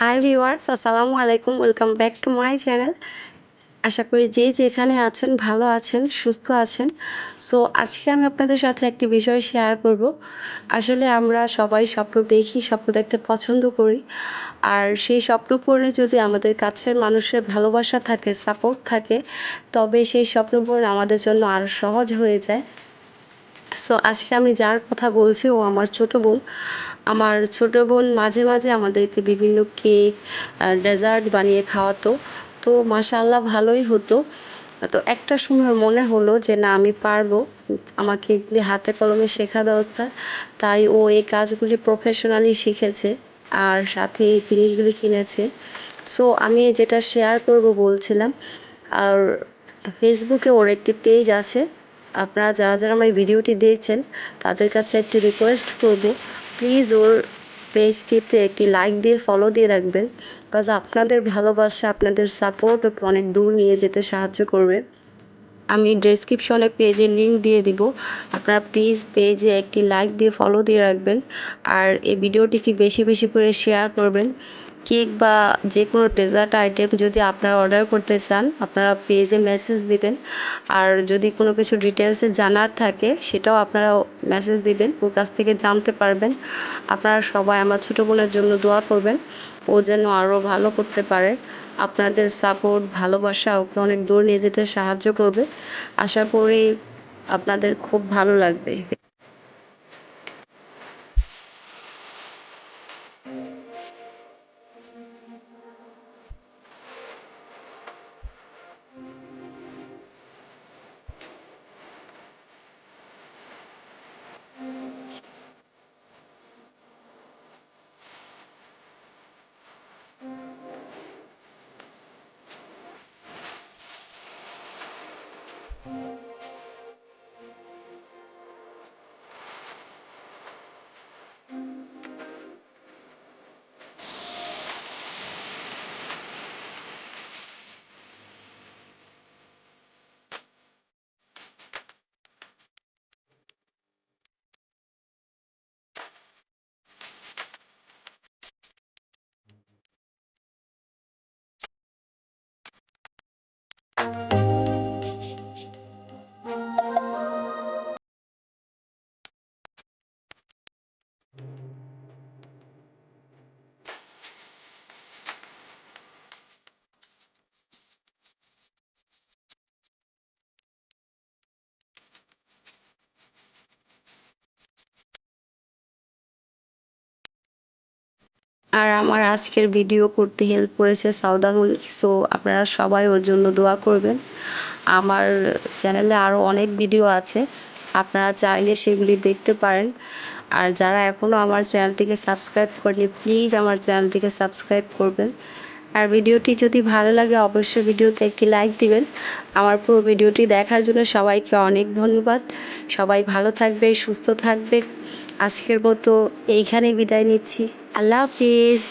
High viewers আসসালামু আলাইকুম welcome back to my channel আশা করি যে যেখানে আছেন, ভালো আছেন, সুস্থ আছেন। সো আজকে আমি আপনাদের সাথে একটি বিষয় শেয়ার করব। আসলে আমরা সবাই স্বপ্ন দেখি, স্বপ্ন দেখতে পছন্দ করি। আর সেই স্বপ্ন পূরণে যদি আমাদের কাছের মানুষের ভালোবাসা থাকে সাপোর্ট থাকে, তবে সেই স্বপ্ন পূরণ আমাদের জন্য আরও সহজ হয়ে যায়। সো আজকে আমি যার কথা বলছি, ও আমার ছোট বোন। আমার ছোট বোন মাঝে মাঝে আমাদেরকে বিভিন্ন কেক ডেজার্ট বানিয়ে খাওয়াতো। তো মাশাআল্লাহ ভালোই হতো। তো একটা সময় মনে হলো যে, না, আমি পারব। আমাকে এগুলি হাতে কলমে শেখা দরকার। তাই ও এই কাজগুলি প্রফেশনালি শিখেছে আর সাথে এই জিনিসগুলি কিনেছে। সো আমি যেটা শেয়ার করব বলছিলাম, আর ফেসবুকে ওর একটি পেজ আছে। আপনারা যারা যারা আমার ভিডিওটি দিয়েছেন তাদের কাছে একটি রিকোয়েস্ট করব প্লিজ ওর পেজটিতে একটি লাইক দিয়ে ফলো দিয়ে রাখবেন বিকজ আপনাদের ভালোবাসা, আপনাদের সাপোর্ট ওকে অনেক দূর নিয়ে যেতে সাহায্য করবে। আমি ডেসক্রিপশনে পেজের লিঙ্ক দিয়ে দিব, আপনারা প্লিজ পেজে একটি লাইক দিয়ে ফলো দিয়ে রাখবেন, আর এই ভিডিওটিকে বেশি বেশি করে শেয়ার করবেন। কেক বা যে কোনো ডেজার্ট আইটেম যদি আপনারা অর্ডার করতে চান, আপনারা পেজে মেসেজ দিবেন। আর যদি কোনো কিছু ডিটেলসে জানার থাকে, সেটাও আপনারা মেসেজ দিবেন, ওর কাছ থেকে জানতে পারবেন। আপনারা সবাই আমার ছোটো বোনের জন্য দোয়া করবেন, ও যেন আরও ভালো করতে পারে। আপনাদের সাপোর্ট ভালোবাসা ওকে অনেক দূর নিয়ে যেতে সাহায্য করবে। আশা করি আপনাদের খুব ভালো লাগবে। আর আমার আজকের ভিডিও করতে হেল্প করেছে সাউদানুল সো আপনারা সবাই ওর জন্য দোয়া করবেন। আমার চ্যানেলে আরও অনেক ভিডিও আছে, আপনারা চাইলে সেগুলি দেখতে পারেন। আর যারা এখনও আমার চ্যানেলটিকে সাবস্ক্রাইব করেনি প্লিজ আমার চ্যানেলটিকে সাবস্ক্রাইব করবেন। আর ভিডিওটি যদি ভালো লাগে, অবশ্যই ভিডিওতে একটি লাইক দিবেন। আমার পুরো ভিডিওটি দেখার জন্য সবাইকে অনেক ধন্যবাদ। সবাই ভালো থাকবে সুস্থ থাকবে আজকের মতো এইখানেই বিদায় নিচ্ছি। আল্লাহ হাফিজ।